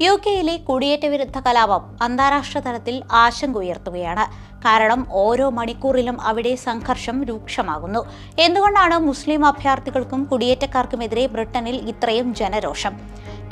U കെയിലെ കുടിയേറ്റ വിരുദ്ധ കലാപം അന്താരാഷ്ട്ര തലത്തിൽ ആശങ്ക ഉയർത്തുകയാണ്. കാരണം ഓരോ മണിക്കൂറിലും അവിടെ സംഘർഷം രൂക്ഷമാകുന്നു. എന്തുകൊണ്ടാണ് മുസ്ലിം അഭയാർത്ഥികൾക്കും കുടിയേറ്റക്കാർക്കുമെതിരെ ബ്രിട്ടനിൽ ഇത്രയും ജനരോഷം?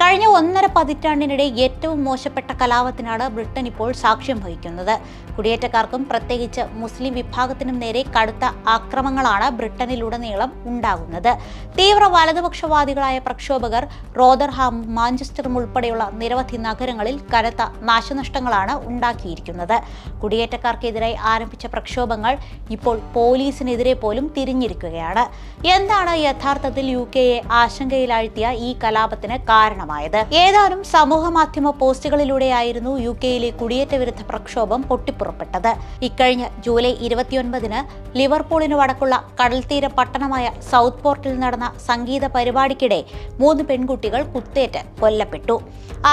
കഴിഞ്ഞ ഒന്നര പതിറ്റാണ്ടിനിടെ ഏറ്റവും മോശപ്പെട്ട കലാപത്തിനാണ് ബ്രിട്ടൻ ഇപ്പോൾ സാക്ഷ്യം വഹിക്കുന്നത്. കുടിയേറ്റക്കാർക്കും പ്രത്യേകിച്ച് മുസ്ലിം വിഭാഗത്തിനും നേരെ കടുത്ത ആക്രമങ്ങളാണ് ബ്രിട്ടനിലുടനീളം ഉണ്ടാകുന്നത്. തീവ്ര വലതുപക്ഷവാദികളായ പ്രക്ഷോഭകർ റോദർഹാം മാഞ്ചസ്റ്ററും ഉൾപ്പെടെയുള്ള നിരവധി നഗരങ്ങളിൽ കനത്ത നാശനഷ്ടങ്ങളാണ് ഉണ്ടാക്കിയിരിക്കുന്നത്. കുടിയേറ്റക്കാർക്കെതിരായി ആരംഭിച്ച പ്രക്ഷോഭങ്ങൾ ഇപ്പോൾ പോലീസിനെതിരെ പോലും തിരിഞ്ഞിരിക്കുകയാണ്. എന്താണ് യഥാർത്ഥത്തിൽ യു കെയെ ആശങ്കയിലാഴ്ത്തിയ ഈ കലാപത്തിന് കാരണമായത് ഏതാനും സമൂഹ മാധ്യമ പോസ്റ്റുകളിലൂടെയായിരുന്നു യു കെയിലെ കുടിയേറ്റ വിരുദ്ധ പ്രക്ഷോഭം പൊട്ടിപ്പുറപ്പെട്ടത്. ഇക്കഴിഞ്ഞ ജൂലൈ ഇരുപത്തിയൊൻപതിന് ലിവർപൂളിന് വടക്കുള്ള കടൽത്തീര പട്ടണമായ സൗത്ത് പോർട്ടിൽ നടന്ന സംഗീത പരിപാടിക്കിടെ മൂന്ന് പെൺകുട്ടികൾ കുത്തേറ്റ് കൊല്ലപ്പെട്ടു.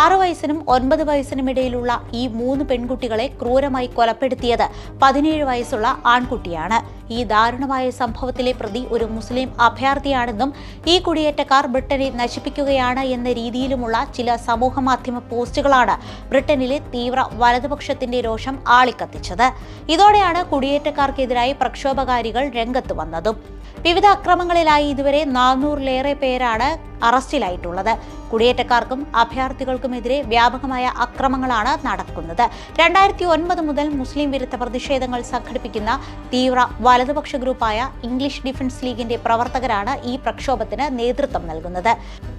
ആറു വയസ്സിനും ഒൻപത് വയസ്സിനും ഇടയിലുള്ള ഈ മൂന്ന് പെൺകുട്ടികളെ ക്രൂരമായി കൊലപ്പെടുത്തിയത് പതിനേഴ് വയസ്സുള്ള ആൺകുട്ടിയാണ്. ഈ ദാരുണമായ സംഭവത്തിലെ പ്രതി ഒരു മുസ്ലിം അഭയാർത്ഥിയാണെന്നും ഈ കുടിയേറ്റക്കാർ ബ്രിട്ടനെ നശിപ്പിക്കുകയാണ് എന്ന രീതിയിലുമുള്ള ചില സമൂഹ മാധ്യമ പോസ്റ്റുകളാണ് ബ്രിട്ടനിലെ തീവ്ര വലതുപക്ഷത്തിന്റെ രോഷം ആളിക്കത്തിച്ചത്. ഇതോടെയാണ് കുടിയേറ്റക്കാർക്കെതിരായി പ്രക്ഷോഭകാരികൾ രംഗത്ത് വന്നതും. വിവിധ അക്രമങ്ങളിലായി ഇതുവരെ നാനൂറിലേറെ പേരാണ് അറസ്റ്റിലായിട്ടുള്ളത്. കുടിയേറ്റക്കാർക്കും അഭയാർത്ഥികൾക്കുമെതിരെ വ്യാപകമായ അക്രമങ്ങളാണ് നടക്കുന്നത്. രണ്ടായിരത്തി ഒൻപത് മുതൽ മുസ്ലിം വിരുദ്ധ പ്രതിഷേധങ്ങൾ സംഘടിപ്പിക്കുന്ന തീവ്ര വലതുപക്ഷ ഗ്രൂപ്പായ ഇംഗ്ലീഷ് ഡിഫൻസ് ലീഗിന്റെ പ്രവർത്തകരാണ് ഈ പ്രക്ഷോഭത്തിന് നേതൃത്വം നൽകുന്നത്.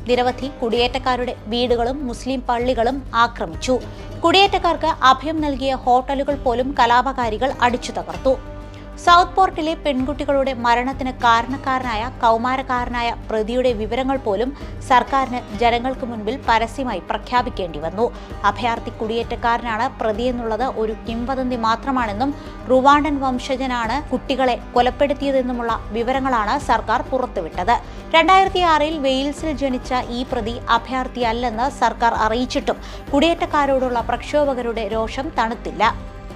നിരവധി കുടിയേറ്റക്കാരുടെ വീടുകളും മുസ്ലിം പള്ളികളും ആക്രമിച്ചു. കുടിയേറ്റക്കാർക്ക് അഭയം നൽകിയ ഹോട്ടലുകൾ പോലും കലാപകാരികൾ അടിച്ചു തകർത്തു സൗത്ത് പോർട്ടിലെ പെൺകുട്ടികളുടെ മരണത്തിന് കാരണക്കാരനായ കൗമാരക്കാരനായ പ്രതിയുടെ വിവരങ്ങൾ പോലും സർക്കാരിന് ജനങ്ങൾക്ക് മുൻപിൽ പരസ്യമായി പ്രഖ്യാപിക്കേണ്ടി വന്നു. അഭയാർത്ഥി കുടിയേറ്റക്കാരനാണ് പ്രതിയെന്നുള്ളത് ഒരു കിംവദന്തി മാത്രമാണെന്നും റുവാണ്ടൻ വംശജനാണ് കുട്ടികളെ കൊലപ്പെടുത്തിയതെന്നുമുള്ള വിവരങ്ങളാണ് സർക്കാർ പുറത്തുവിട്ടത്. രണ്ടായിരത്തി ആറിൽ വെയിൽസിൽ ജനിച്ച ഈ പ്രതി അഭയാർത്ഥിയല്ലെന്ന് സർക്കാർ അറിയിച്ചിട്ടും കുടിയേറ്റക്കാരോടുള്ള പ്രക്ഷോഭകരുടെ രോഷം തണുത്തില്ല.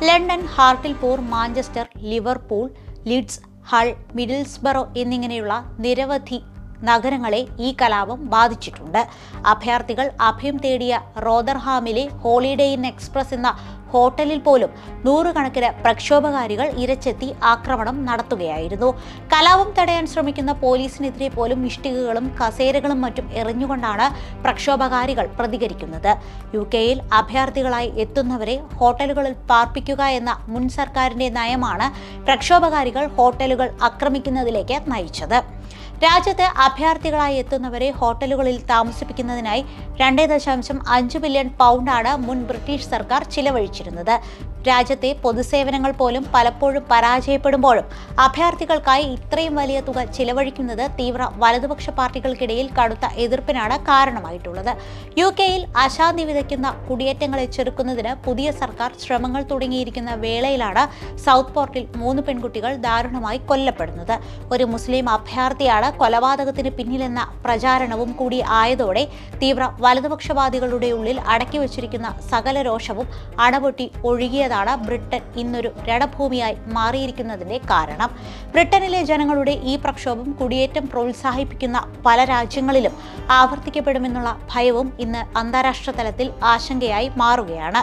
London Hartlepool Manchester Liverpool Leeds Hull Middlesbrough എന്നിങ്ങനെയുള്ള നിരവധി നഗരങ്ങളെ ഈ കലാപം ബാധിച്ചിട്ടുണ്ട്. അഭയാർത്ഥികൾ അഭയം തേടിയ റോദർഹാമിലെ ഹോളിഡേ ഇൻ എക്സ്പ്രസ് എന്ന ഹോട്ടലിൽ പോലും നൂറുകണക്കിന് പ്രക്ഷോഭകാരികൾ ഇരച്ചെത്തി ആക്രമണം നടത്തുകയായിരുന്നു. കലാപം തടയാൻ ശ്രമിക്കുന്ന പോലീസിനെതിരെ പോലും ഇഷ്ടികകളും കസേരകളും മറ്റും എറിഞ്ഞുകൊണ്ടാണ് പ്രക്ഷോഭകാരികൾ പ്രതികരിക്കുന്നത്. യു കെയിൽ അഭയാർത്ഥികളായി എത്തുന്നവരെ ഹോട്ടലുകളിൽ പാർപ്പിക്കുക എന്ന മുൻ സർക്കാരിന്റെ നയമാണ് പ്രക്ഷോഭകാരികൾ ഹോട്ടലുകൾ ആക്രമിക്കുന്നതിലേക്ക് നയിച്ചത്. രാജ്യത്ത് അഭയാർത്ഥികളായി എത്തുന്നവരെ ഹോട്ടലുകളിൽ താമസിപ്പിക്കുന്നതിനായി രണ്ടേ ദശാംശം അഞ്ച് ബില്യൺ പൗണ്ടാണ് മുൻ ബ്രിട്ടീഷ് സർക്കാർ ചിലവഴിച്ചിരുന്നത്. രാജ്യത്തെ പൊതുസേവനങ്ങൾ പോലും പലപ്പോഴും പരാജയപ്പെടുമ്പോഴും അഭയാർത്ഥികൾക്കായി ഇത്രയും വലിയ തുക ചിലവഴിക്കുന്നത് തീവ്ര വലതുപക്ഷ പാർട്ടികൾക്കിടയിൽ കടുത്ത എതിർപ്പിനാണ് കാരണമായിട്ടുള്ളത്. യു കെയിൽ അശാന്തി വിതയ്ക്കുന്ന കുടിയേറ്റങ്ങളെ ചെറുക്കുന്നതിന് പുതിയ സർക്കാർ ശ്രമങ്ങൾ തുടങ്ങിയിരിക്കുന്ന വേളയിലാണ് സൗത്ത് പോർട്ടിൽ മൂന്ന് പെൺകുട്ടികൾ ദാരുണമായി കൊല്ലപ്പെടുന്നത്. ഒരു മുസ്ലിം അഭയാർത്ഥിയാണ് കൊലപാതകത്തിന് പിന്നിലെന്ന പ്രചാരണവും കൂടി ആയതോടെ തീവ്ര വലതുപക്ഷവാദികളുടെ ഉള്ളിൽ അടക്കി വച്ചിരിക്കുന്ന സകല രോഷവും അണപൊട്ടി ഒഴുകിയതാണ് ബ്രിട്ടൻ ഇന്നൊരു രണഭൂമിയായി മാറിയിരിക്കുന്നതിന്റെ കാരണം. ബ്രിട്ടനിലെ ജനങ്ങളുടെ ഈ പ്രക്ഷോഭം കുടിയേറ്റം പ്രോത്സാഹിപ്പിക്കുന്ന പല രാജ്യങ്ങളിലും ആവർത്തിക്കപ്പെടുമെന്നുള്ള ഭയവും ഇന്ന് അന്താരാഷ്ട്ര തലത്തിൽ ആശങ്കയായി മാറുകയാണ്.